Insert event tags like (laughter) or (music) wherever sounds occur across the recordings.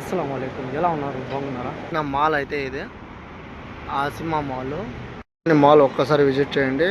అస్సలం అయికం ఎలా ఉన్నారు? బాగున్నారా? నా మాల్ అయితే ఇది. ఆసిమా మాల్. మాల్ ఒక్కసారి విజిట్ చేయండి.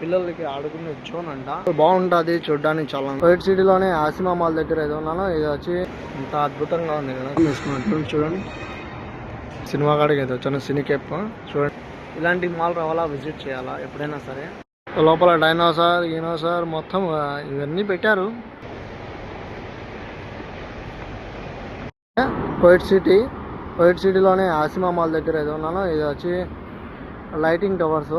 పిల్లలకి ఆడుకునే జోన్ అంట. బాగుంటుంది చూడడానికి చాలా. వైట్ సిటీలోనే ఆసిమా మాల్ దగ్గర ఏదో ఉన్నానో ఇది వచ్చి. ఇంత అద్భుతంగా ఉంది కదా. చూడండి సినిమా కాడికి అయితే వచ్చాను సినికెప్ చూడండి. ఇలాంటి మాల్ రావాలా విజిట్ చేయాలా ఎప్పుడైనా సరే? లోపల డైనోసార్ గినోసార్ మొత్తం ఇవన్నీ పెట్టారు. వైట్ సిటీ వైట్ సిటీలోనే ఆసిమా మాల్ దగ్గర ఏదో ఉన్నాను ఇది వచ్చి లైటింగ్ టవర్స్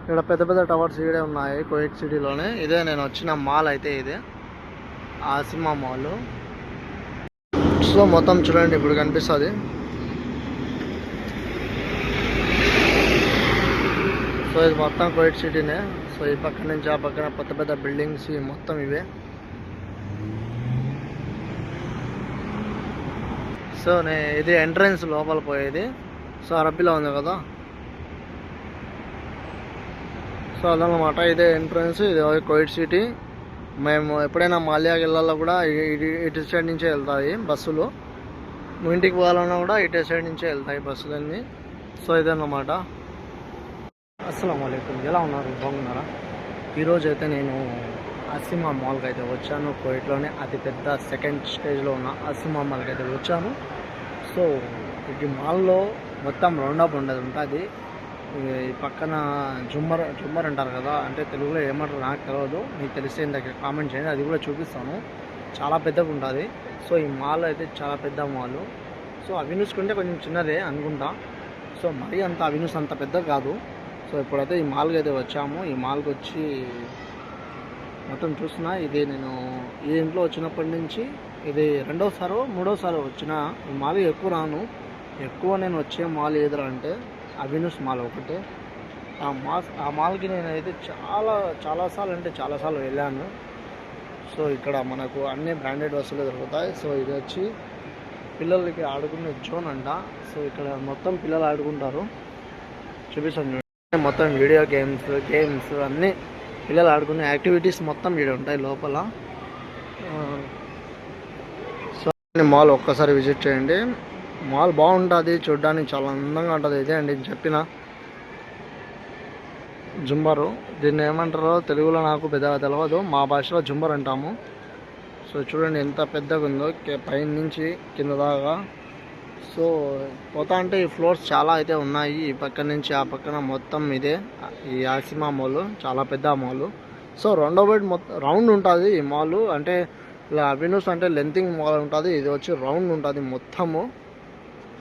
ఇక్కడ పెద్ద పెద్ద టవర్స్ ఇక్కడే ఉన్నాయి కోయిట్ సిటీలోనే ఇదే నేను వచ్చిన మాల్ అయితే ఇదే. ఆసిమా మాల్ సో మొత్తం చూడండి ఇప్పుడు కనిపిస్తుంది. సో ఇది మొత్తం కోయిట్ సిటీనే సో ఈ పక్క నుంచి ఆ పక్కన పెద్ద పెద్ద బిల్డింగ్స్ మొత్తం ఇవే. సో నే ఇది ఎంట్రన్స్ లోపల పోయేది. సో అరబ్బీలో ఉంది కదా. సో అదనమాట ఇదే ఎంట్రన్స్ ఇది కోయిట్ సిటీ. మేము ఎప్పుడైనా మాల్యాకి వెళ్ళాలో కూడా ఇటు సైడ్ నుంచే వెళ్తాయి బస్సులు. ఇంటికి పోవాలన్నా కూడా ఇటు సైడ్ నుంచే వెళ్తాయి బస్సులన్నీ. సో ఇదన్నమాట. అస్సలం అయికం ఎలా ఉన్నారు? బాగున్నారా? ఈరోజు అయితే నేను అసిమా మాల్కి అయితే వచ్చాను. కోయిట్లోనే అతిపెద్ద సెకండ్ స్టేజ్లో ఉన్న అసిమా మాల్కి అయితే వచ్చాను. సో ఈ మాల్లో మొత్తం రౌండప్ ఉండేది. ఉంటుంది. ఈ పక్కన జుమ్మర్ జుమ్మర్ అంటారు కదా అంటే తెలుగులో ఏమంటారు నాకు తెలియదు మీకు తెలిస్తే దగ్గర కామెంట్ చేయండి అది కూడా చూపిస్తాను. చాలా పెద్దగా ఉంటుంది. సో ఈ మాల్ అయితే చాలా పెద్ద మాల్. సో అవినూస్ కంటే కొంచెం చిన్నదే అనుకుంటా. సో మరీ అంత అవినూస్ అంత పెద్ద కాదు. సో ఇప్పుడైతే ఈ మాల్కి అయితే వచ్చాము. ఈ మాల్కి వచ్చి మొత్తం చూస్తున్నా ఇది నేను ఈ ఇంట్లో వచ్చినప్పటి నుంచి ఇది రెండోసారో మూడోసారో వచ్చిన మాల్ ఎక్కువ రాను. ఎక్కువ నేను వచ్చే మాల్ ఏదిరా అంటే అవినూస్ మాల్ ఒకటే. ఆ మాల్ ఆ మాల్కి నేనైతే చాలా చాలాసార్లు అంటే చాలాసార్లు వెళ్ళాను. సో ఇక్కడ మనకు అన్ని బ్రాండెడ్ వస్తువులు దొరుకుతాయి. సో ఇది వచ్చి పిల్లలకి ఆడుకునే జోన్ అంట. సో ఇక్కడ మొత్తం పిల్లలు ఆడుకుంటారు. చూపిస్తాను మొత్తం వీడియో గేమ్స్ గేమ్స్ అన్నీ పిల్లలు ఆడుకునే యాక్టివిటీస్ మొత్తం ఇక్కడ ఉంటాయి లోపల. సో మాల్ ఒక్కసారి విజిట్ చేయండి. మాల్ బాగుంటుంది చూడడానికి చాలా అందంగా ఉంటుంది. ఇదే అండి నేను చెప్పిన జుంబరు. దీన్ని ఏమంటారో తెలుగులో నాకు పెద్దగా తెలియదు మా భాషలో జుంబర్ అంటాము. సో చూడండి ఎంత పెద్దగా ఉందో కే- పైన నుంచి కింద దాకా. సో పోతా అంటే ఈ ఫ్లోర్స్ చాలా అయితే ఉన్నాయి. ఈ పక్క నుంచి ఆ పక్కన మొత్తం ఇదే. ఈ ఆసిమా మాల్ చాలా పెద్ద మాల్. సో రెండో బయట మొత్తం రౌండ్ ఉంటుంది ఈ మాల్. అంటే ఇలా అవినూస్ అంటే లెంతింగ్ మాల్ ఉంటుంది. ఇది వచ్చి రౌండ్ ఉంటుంది మొత్తము.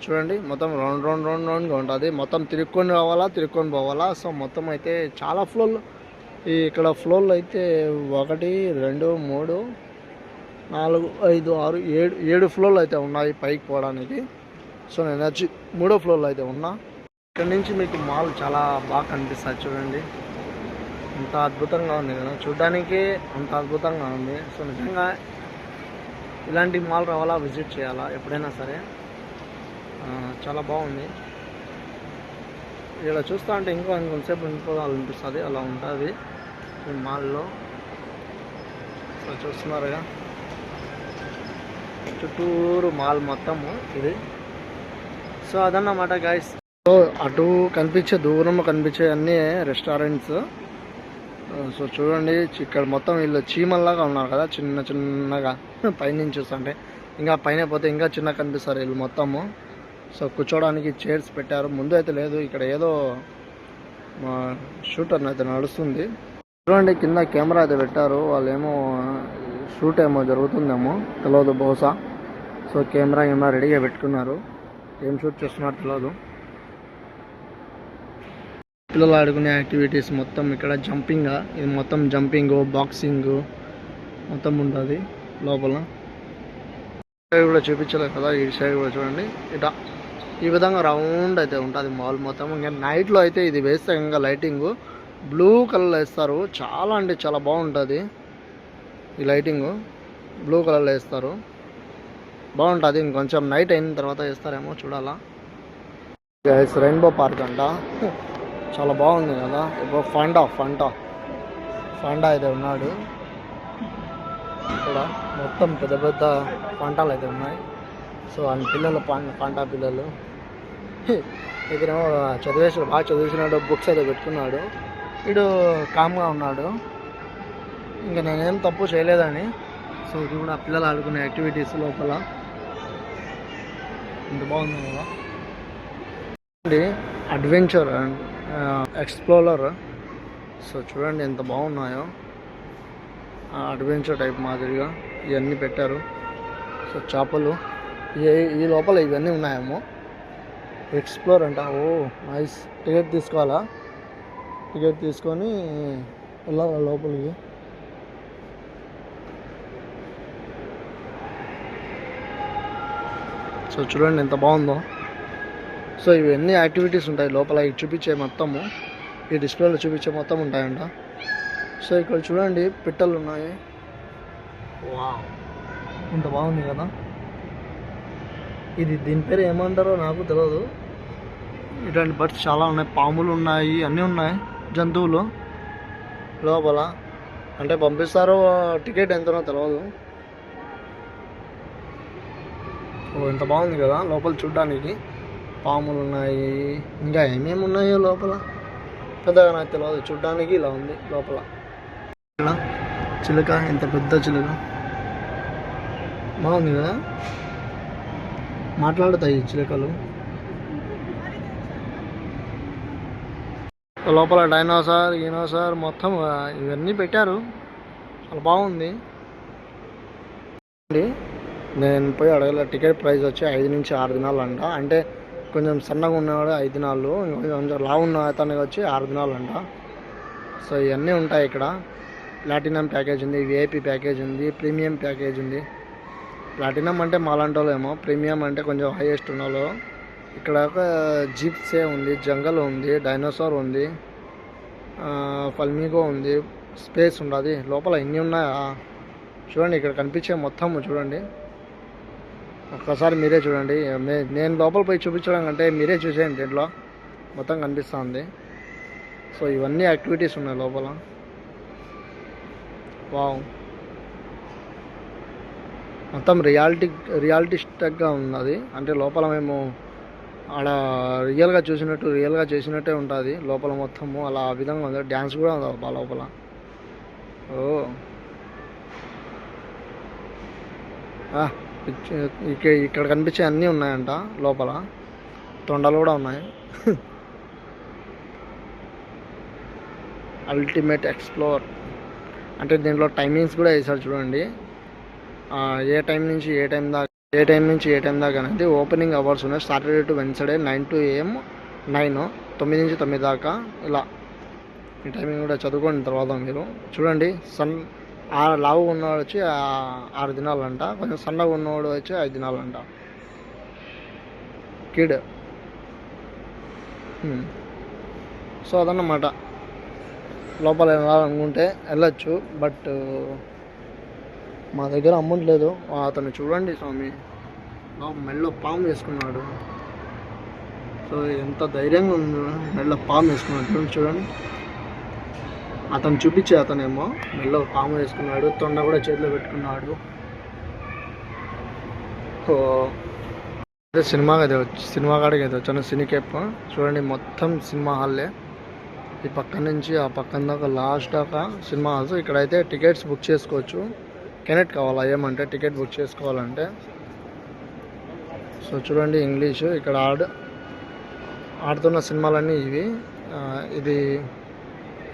చూడండి మొత్తం రౌండ్ రౌండ్ రౌండ్ రౌండ్గా ఉంటుంది. మొత్తం తిరుక్కొని రావాలా తిరుక్కొని పోవాలా? సో మొత్తం అయితే చాలా ఫ్లోర్లు. ఈ ఇక్కడ ఫ్లోర్లు అయితే ఒకటి రెండు మూడు నాలుగు ఐదు ఆరు ఏడు ఏడు ఫ్లోర్లు అయితే ఉన్నాయి పైకి పోవడానికి. సో నేను వచ్చి మూడో ఫ్లోర్లో అయితే ఉన్నా. ఇక్కడ నుంచి మీకు మాల్ చాలా బాగా కనిపిస్తుంది చూడండి. అంత అద్భుతంగా ఉంది కదా. చూడడానికి అంత అద్భుతంగా ఉంది. సో నిజంగా ఇలాంటి మాల్ రావాలా విజిట్ చేయాలా ఎప్పుడైనా సరే? చాలా బాగుంది. ఇలా చూస్తా అంటే ఇంకో ఇంకొంతసేపు అనిపిస్తుంది. అలా ఉంటుంది ఈ మాల్లో. సో చూస్తున్నారుగా. చుట్టూరు మాల్ మొత్తము ఇది. సో అదన్నమాట గాయస్ సో అటు కనిపించే దూరంలో కనిపించే అన్ని రెస్టారెంట్స్ సో చూడండి ఇక్కడ మొత్తం వీళ్ళు చీమల్లాగా ఉన్నారు కదా చిన్న చిన్నగా. పైనుంచి చూస్తుంటే ఇంకా పైన పోతే ఇంకా చిన్న కనిపిస్తారు వీళ్ళు మొత్తము. సో కూర్చోడానికి చైర్స్ పెట్టారు. ముందు అయితే లేదు ఇక్కడ ఏదో మా షూటర్ అయితే నడుస్తుంది. చూడండి కింద కెమెరా అయితే పెట్టారు. వాళ్ళు ఏమో షూట్ ఏమో జరుగుతుందేమో తెలియదు బహుశా. సో కెమెరా ఏమో రెడీగా పెట్టుకున్నారు. ఏం షూట్ చేస్తున్నారు తెలియదు పిల్లలు ఆడుకునే యాక్టివిటీస్ మొత్తం ఇక్కడ జంపింగ్ ఇది మొత్తం జంపింగ్ బాక్సింగ్ మొత్తం ఉంటుంది లోపల. సైడ్ కూడా చూపించలేదు కదా ఈ సైడ్ కూడా చూడండి. ఇట ఈ విధంగా రౌండ్ అయితే ఉంటుంది మాల్ మొత్తం. ఇంకా నైట్లో అయితే ఇది వేస్తే ఇంకా లైటింగ్ బ్లూ కలర్లో వేస్తారు. చాలా అంటే చాలా బాగుంటుంది ఈ లైటింగ్ బ్లూ కలర్లో వేస్తారు. బాగుంటుంది. ఇంకొంచెం నైట్ అయిన తర్వాత వేస్తారేమో చూడాలా. రెయిన్బో పార్క్ అంట. చాలా బాగుంది కదా. ఇప్పుడు ఫండా ఫంటా ఫండా అయితే ఉన్నాడు. ఇక్కడ మొత్తం పెద్ద పెద్ద పంటలు అయితే ఉన్నాయి. సో అన్ని పిల్లలు పంటా పిల్లలు. ఇక్కడేమో చదివేసాడు బాగా చదివేసినాడు బుక్స్ అయితే పెట్టుకున్నాడు. వీడు కామ్గా ఉన్నాడు. ఇంకా నేనేం తప్పు చేయలేదని. సో ఇది కూడా పిల్లలు ఆడుకునే యాక్టివిటీస్ లోపల. ఇంత బాగుంది కదా? చూడండి అడ్వెంచర్ అండ్ ఎక్స్ప్లోరర్ సో చూడండి ఎంత బాగున్నాయో. అడ్వెంచర్ టైప్ మాదిరిగా ఇవన్నీ పెట్టారు. సో చేపలు. ఈ ఈ లోపల ఇవన్నీ ఉన్నాయేమో. ఎక్స్ప్లోర్ అంట. ఓ నైస్ టికెట్ తీసుకోవాలా? టికెట్ తీసుకొని వెళ్ళాలి లోపలికి? సో చూడండి ఎంత బాగుందో. సో ఇవన్నీ యాక్టివిటీస్ ఉంటాయి లోపల ఇవి చూపించే మొత్తము. ఈ డిస్ప్లేలో చూపించే మొత్తం ఉంటాయంట. సో ఇక్కడ చూడండి పిట్టలు ఉన్నాయి. వావ్. ఇంత బాగుంది కదా. ఇది దీని పేరు ఏమంటారో నాకు తెలియదు ఇట్లాంటి బర్డ్స్ చాలా ఉన్నాయి. పాములు ఉన్నాయి అన్నీ ఉన్నాయి జంతువులు. లోపల అంటే పంపిస్తారో టికెట్ ఎంతనో తెలియదు ఓ ఎంత బాగుంది కదా లోపల చూడ్డానికి. పాములు ఉన్నాయి. ఇంకా ఏమేమి ఉన్నాయో లోపల? పెద్దగా నాకు తెలియదు చూడ్డానికి ఇలా ఉంది లోపల. చిలుక ఎంత పెద్ద చిలుక. బాగుంది కదా? మాట్లాడుతాయి చిలుకలు. లోపల డైనోసార్ ఈనోసార్ మొత్తం ఇవన్నీ పెట్టారు. చాలా బాగుంది. నేను పోయి అడగల. టికెట్ ప్రైస్ వచ్చి ఐదు నుంచి ఆరు దినాలు అంట అంటే కొంచెం సన్నగా ఉన్నవాడు ఐదు దినాలు. కొంచెం లావు ఉన్న అతనికి వచ్చి ఆరు దినాలు అంట సో ఇవన్నీ ఉంటాయి ఇక్కడ. ప్లాటినం ప్యాకేజ్ ఉంది విఐపి ప్యాకేజ్ ఉంది ప్రీమియం ప్యాకేజ్ ఉంది. ప్లాటినం అంటే మాలాంటి ఏమో ప్రీమియం అంటే కొంచెం హైయెస్ట్ ఉన్న వాళ్ళు ఇక్కడ ఒక జీప్సే ఉంది జంగల్ ఉంది డైనోసార్ ఉంది ఆ, ఫల్మిగో ఉంది. స్పేస్ ఉండదు. లోపల ఎన్ని ఉన్నాయా? చూడండి ఇక్కడ కనిపించే మొత్తం చూడండి. ఒక్కసారి మీరే చూడండి. నేను లోపల పోయి చూపించడం కంటే మీరే చూసేయండి దీంట్లో మొత్తం కనిపిస్తుంది. సో ఇవన్నీ యాక్టివిటీస్ ఉన్నాయి లోపల. వావ్. మొత్తం రియాలిటీ రియాలిటిస్టిక్గా ఉన్నది. అంటే లోపల మేము ఆడ రియల్గా చూసినట్టు రియల్గా చేసినట్టే ఉంటుంది. లోపల మొత్తము అలా ఆ విధంగా ఉంది. డ్యాన్స్ కూడా ఉంది ఆ లోపల. ఓ. ఇక్కడ ఇక్కడ కనిపించే అన్నీ ఉన్నాయంట లోపల. తొండలు కూడా ఉన్నాయి. (laughs) అల్టిమేట్ ఎక్స్ప్లోర్ అంటే దీంట్లో టైమింగ్స్ కూడా వేసారు చూడండి. ఏ టైం నుంచి ఏ టైం దాకా ఏ టైం నుంచి ఏ టైం దాకా అనేది ఓపెనింగ్ అవర్స్ ఉన్నాయి. Saturday to Wednesday nine to AM nine తొమ్మిది నుంచి తొమ్మిది దాకా. ఇలా. ఈ టైమింగ్ కూడా చదువుకోండి తర్వాత మీరు. చూడండి సన్ ఆ లావు ఉన్నవాడు వచ్చి ఆరు దినాలంట కొంచెం సన్నగా ఉన్నవాడు వచ్చి ఐదు దినాలంట. కిడ్. సో అదన్నమాట. లోపల వెళ్ళాలనుకుంటే వెళ్ళొచ్చు బట్ మా దగ్గర అమౌంట్ లేదు. అతను చూడండి స్వామి. నా మెళ్ళో పాము వేసుకున్నాడు. సో ఎంత ధైర్యంగా ఉందో మెళ్ళో పాము వేసుకున్నాడు. చూడండి చూడండి. అతను చూపించే అతనేమో మెల్లో పాము వేసుకున్నాడు తొండ కూడా చేతిలో పెట్టుకున్నాడు. సో అదే సినిమాకి అయితే వచ్చి సినిమా కాడికి అయితే వచ్చాను సినికేప్. చూడండి మొత్తం సినిమా హాల్లే ఈ పక్క నుంచి ఆ పక్కన దాకా లాస్ట్ దాకా సినిమా హాల్స్. ఇక్కడైతే టికెట్స్ బుక్ చేసుకోవచ్చు. కెనెట్ కావాలా ఏమంటే టికెట్ బుక్ చేసుకోవాలంటే. సో చూడండి ఇంగ్లీష్ ఇక్కడ ఆడ ఆడుతున్న సినిమాలన్నీ ఇవి. ఇది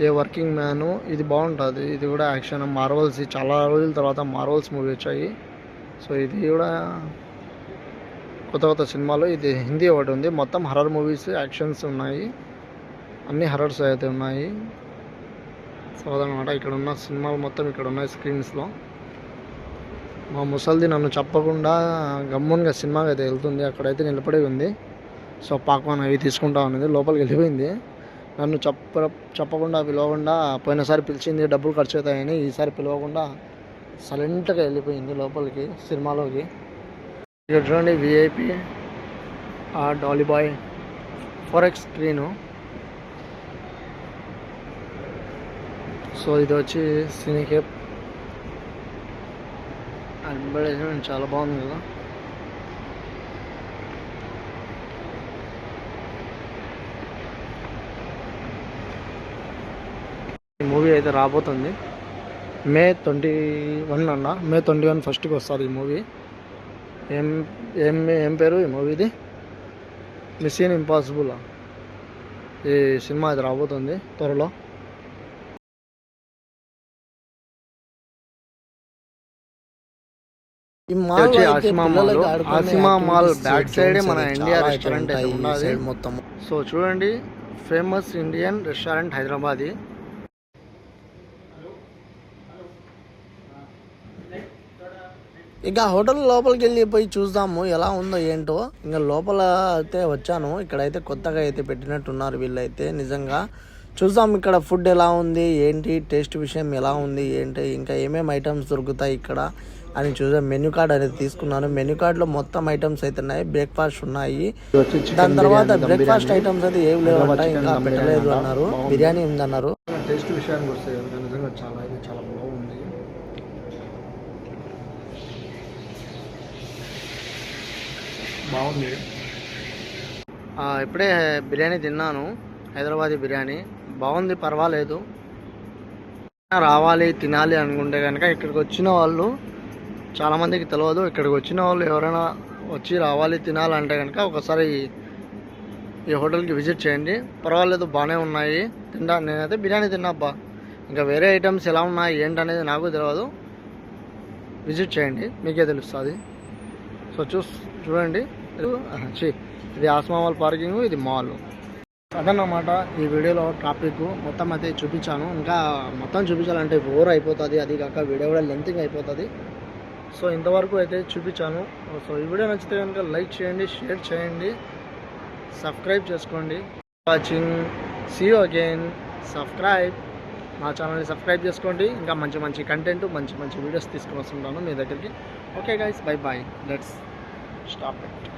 ఏ వర్కింగ్ మ్యాను ఇది బాగుంటుంది. ఇది కూడా యాక్షన్ మార్వల్స్ చాలా రోజుల తర్వాత మార్వల్స్ మూవీ వచ్చాయి. సో ఇది కూడా కొత్త కొత్త సినిమాలు. ఇది హిందీ ఒకటి ఉంది. మొత్తం హర్రర్ మూవీస్ యాక్షన్స్ ఉన్నాయి. అన్ని హర్రర్స్ అయితే ఉన్నాయి. సో అదనమాట ఇక్కడ ఉన్న సినిమాలు మొత్తం ఇక్కడ ఉన్నాయి స్క్రీన్స్లో మా ముసల్ది నన్ను చెప్పకుండా గమ్మున్గా సినిమాకి అయితే వెళ్తుంది. అక్కడైతే నిలబడి ఉంది. సో పాక్వాన్ అవి తీసుకుంటా ఉన్నది. లోపలికి వెళ్ళిపోయింది. నన్ను చెప్ప చెప్పకుండా పిలవకుండా పోయినసారి పిలిచింది డబ్బులు ఖర్చు అవుతాయని ఈసారి పిలవకుండా సైలెంట్గా వెళ్ళిపోయింది లోపలికి సినిమాలోకి. ఇక్కడ చూడండి విఐపి ఆ Dolby four X screen. So ఇది వచ్చి సినీకేప్ అడ్వర్టైజ్మెంట్ చాలా బాగుంది కదా. ఈ మూవీ అయితే రాబోతుంది. మే ట్వంటీ వన్ అన్న మే ట్వంటీ వన్ ఫస్ట్కి వస్తుంది ఈ మూవీ. ఏం ఏం ఏం పేరు ఈ మూవీది? Mission impossible? ఈ సినిమా అయితే రాబోతుంది త్వరలో. మాల్ ఆసిమా బ్యాక్ సైడ్ మన ఇండియా రెస్టారెంట్ అయితే ఉన్నది. మొత్తం. సో చూడండి ఫేమస్ ఇండియన్ రెస్టారెంట్ హైదరాబాద్. ఇక హోటల్ లోపలికి వెళ్ళి పోయి చూద్దాము ఎలా ఉందో ఏంటో. ఇంకా లోపల అయితే వచ్చాను. ఇక్కడైతే కొత్తగా అయితే పెట్టినట్టున్నారు వీళ్ళైతే నిజంగా. చూద్దాం ఇక్కడ ఫుడ్ ఎలా ఉంది ఏంటి టేస్ట్ విషయం ఎలా ఉంది ఏంటి ఇంకా ఏమేమి ఐటమ్స్ దొరుకుతాయి ఇక్కడ అని చూద్దాం. మెనూ కార్డ్ అనేది తీసుకున్నాను. మెనూ కార్డ్లో మొత్తం ఐటమ్స్ అయితే ఉన్నాయి. బ్రేక్ఫాస్ట్ ఉన్నాయి. దాని తర్వాత బ్రేక్ఫాస్ట్ ఐటమ్స్ అయితే ఏం లేవు హైదరాబాద్ ఇంకా పెట్టలేదు అన్నారు. బిర్యానీ ఉందన్నారు. టేస్ట్ విషయానికి వస్తే నిజంగా చాలా చాలా బాగుంది. బాగుంది. ఇప్పుడే బిర్యానీ తిన్నాను. హైదరాబాదీ బిర్యానీ. బాగుంది పర్వాలేదు. రావాలి తినాలి అనుకుంటే కనుక ఇక్కడికి వచ్చిన వాళ్ళు చాలామందికి తెలియదు ఇక్కడికి వచ్చిన వాళ్ళు ఎవరైనా వచ్చి రావాలి తినాలంటే కనుక ఒకసారి ఈ హోటల్కి విజిట్ చేయండి. పర్వాలేదు బాగానే ఉన్నాయి. తింటా నేనైతే బిర్యానీ తిన్నాబ్బా ఇంకా వేరే ఐటమ్స్ ఎలా ఉన్నాయి ఏంటనేది నాకు తెలియదు విజిట్ చేయండి మీకే తెలుస్తుంది. సో చూస్ చూడండి. ఇది ఆస్మా ఇది పార్కింగ్ ఇది మాల్. అదన్నమాట ఈ వీడియోలో టాపిక్ మొత్తం అయితే చూపించాను. ఇంకా మొత్తం చూపించాలంటే బోర్ అయిపోతుంది. అది కాక వీడియో కూడా లెంతింగ్ అయిపోతుంది. సో ఇంతవరకు అయితే చూపించాను. సో ఈ వీడియో నచ్చితే కనుక లైక్ చేయండి షేర్ చేయండి సబ్స్క్రైబ్ చేసుకోండి. వాచింగ్ సీ అగైన్ సబ్స్క్రైబ్ మా ఛానల్ని సబ్స్క్రైబ్ చేసుకోండి. ఇంకా మంచి మంచి కంటెంట్ మంచి మంచి వీడియోస్ తీసుకుని వస్తుంటాను మీ దగ్గరికి. Okay guys bye bye let's stop it